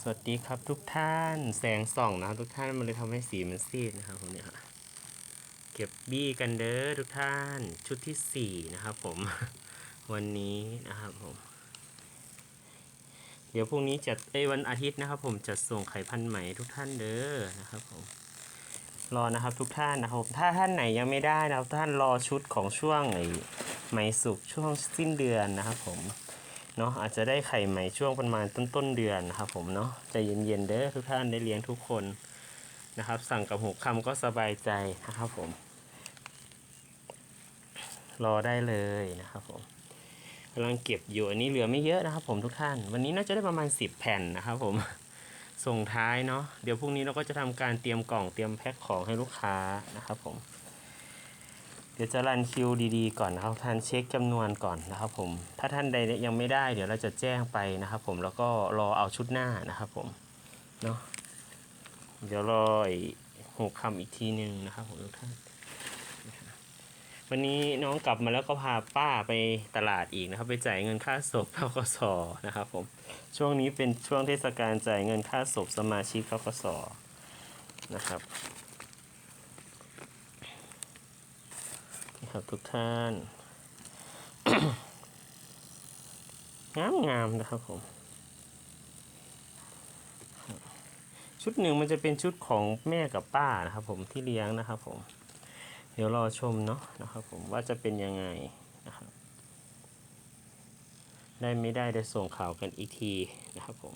สวัสดีครับทุกท่านแสงส่องนะครับทุกท่านมันเลยทำให้สีมันซีดนะครับผมเนี่ยเก็บบี้กันเด้อทุกท่านชุดที่สี่นะครับผมวันนี้นะครับผม เดี๋ยวพรุ่งนี้จะเอ้วันอาทิตย์นะครับ ผมจะส่งไข่พันใหม่ทุกท่านเด้อนะครับผมรอนะครับทุกท่านนะครับ ถ้าท่านไหนยังไม่ได้นะครับท่านรอชุดของช่วงไอ้ไหมสุกช่วงสิ้นเดือนนะครับผม เนาะอาจจะได้ไข่ใหม่ช่วงประมาณต้นต้นเดือนนะครับผมเนาะใจเย็นๆเด้อทุกท่านได้เลี้ยงทุกคนนะครับ สั่งกับหกคำก็สบายใจนะครับผม รอได้เลยนะครับผมกำลังเก็บอยู่อันนี้เหลือไม่เยอะนะครับ ผมทุกท่าน วันนี้น่าจะได้ประมาณ 10 แผ่นนะครับผมส่งท้ายเนาะเดี๋ยวพรุ่งนี้เราก็จะทำการเตรียมกล่องเตรียมแพ็คของให้ลูกค้านะครับผม เดี๋ยวจะรันคิวดีๆก่อนนะครับท่านเช็คจำนวนก่อนนะครับผมถ้าท่านใดยังไม่ได้เดี๋ยวเราจะแจ้งไปนะครับ ผมแล้วก็รอเอาชุดหน้านะครับผมเนาะเดี๋ยวรออีกหกคำอีกทีหนึ่งนะครับผมทุกท่านวันนี้น้องกลับมาแล้วก็พาป้าไปตลาดอีกนะครับ ไปจ่ายเงินค่าศพทกสนะครับผมช่วงนี้เป็นช่วงเทศกาลจ่ายเงินค่าศพสมาชิกทกสนะครับ ครับทุกท่าน งามงามๆนะครับผม ชุดหนึ่งมันจะเป็นชุดของแม่กับป้านะครับผมที่เลี้ยงนะครับผม เดี๋ยวรอชมเนาะนะครับผมว่าจะเป็นยังไงนะครับ ได้ไม่ได้ได้ส่งข่าวกันอีกทีนะครับผม